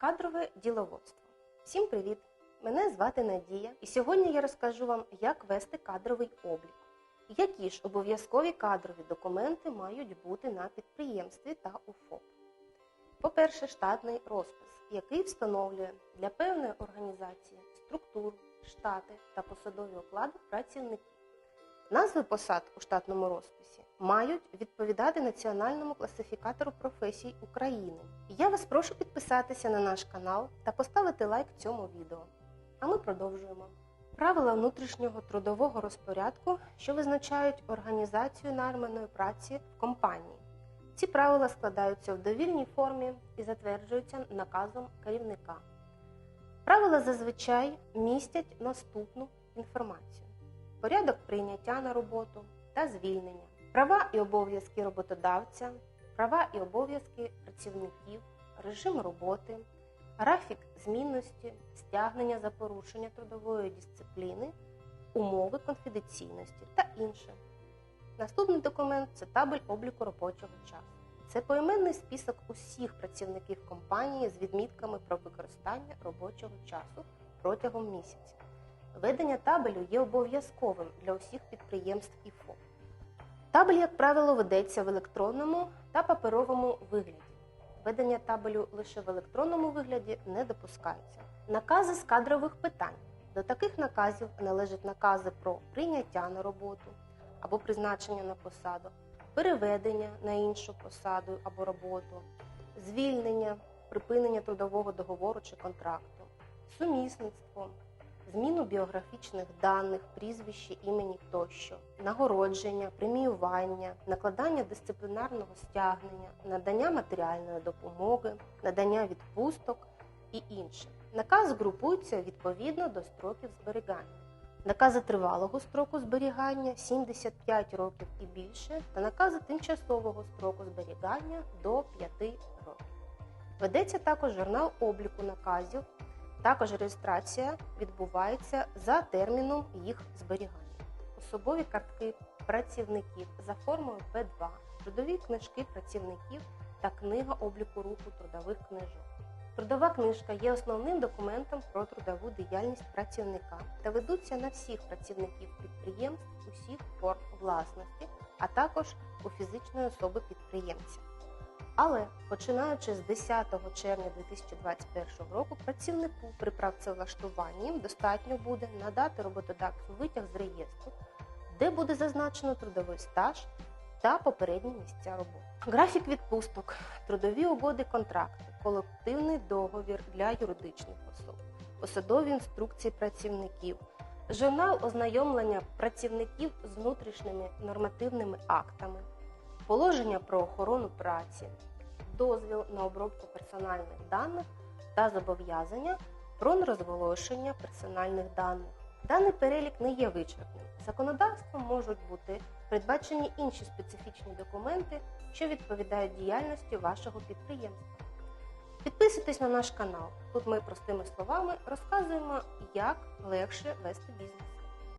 Кадрове діловодство. Всім привіт! Мене звати Надія, і сьогодні я розкажу вам, як вести кадровий облік. Які ж обов'язкові кадрові документи мають бути на підприємстві та у ФОП. По-перше, штатний розпис, який встановлює для певної організації структуру, штати та посадові оклади працівників. Назви посад у штатному розписі мають відповідати Національному класифікатору професій України. Я вас прошу підписатися на наш канал та поставити лайк цьому відео. А ми продовжуємо. Правила внутрішнього трудового розпорядку, що визначають організацію найманої праці в компанії. Ці правила складаються в довільній формі і затверджуються наказом керівника. Правила зазвичай містять наступну інформацію: порядок прийняття на роботу та звільнення, права і обов'язки роботодавця, права і обов'язки працівників, режим роботи, графік змінності, стягнення за порушення трудової дисципліни, умови конфіденційності та інше. Наступний документ це табель обліку робочого часу. Це поіменний список усіх працівників компанії з відмітками про використання робочого часу протягом місяця. Ведення табелю є обов'язковим для усіх підприємств і ФОП. Табель, як правило, ведеться в електронному та паперовому вигляді. Ведення табелю лише в електронному вигляді не допускається. Накази з кадрових питань. До таких наказів належать накази про прийняття на роботу або призначення на посаду, переведення на іншу посаду або роботу, звільнення, припинення трудового договору чи контракту, сумісництво, зміну біографічних даних, прізвище, імені тощо, нагородження, преміювання, накладання дисциплінарного стягнення, надання матеріальної допомоги, надання відпусток і інше. Наказ групується відповідно до строків зберігання. Накази тривалого строку зберігання 75 років і більше, та накази тимчасового строку зберігання до 5 років. Ведеться також журнал обліку наказів. Також реєстрація відбувається за терміном їх зберігання. Особові картки працівників за формою П2, трудові книжки працівників та книга обліку руху трудових книжок. Трудова книжка є основним документом про трудову діяльність працівника та ведуться на всіх працівників підприємств усіх форм власності, а також у фізичної особи підприємця. Але починаючи з 10 червня 2021 року, працівнику при працевлаштуванні достатньо буде надати роботодавцю витяг з реєстру, де буде зазначено трудовий стаж та попередні місця роботи. Графік відпусток, трудові угоди контракти, колективний договір для юридичних особ, посадові інструкції працівників, журнал ознайомлення працівників з внутрішніми нормативними актами, положення про охорону праці, дозвіл на обробку персональних даних та зобов'язання про нерозголошення персональних даних. Даний перелік не є вичерпним. Законодавством можуть бути передбачені інші специфічні документи, що відповідають діяльності вашого підприємства. Підписуйтесь на наш канал. Тут ми простими словами розказуємо, як легше вести бізнес.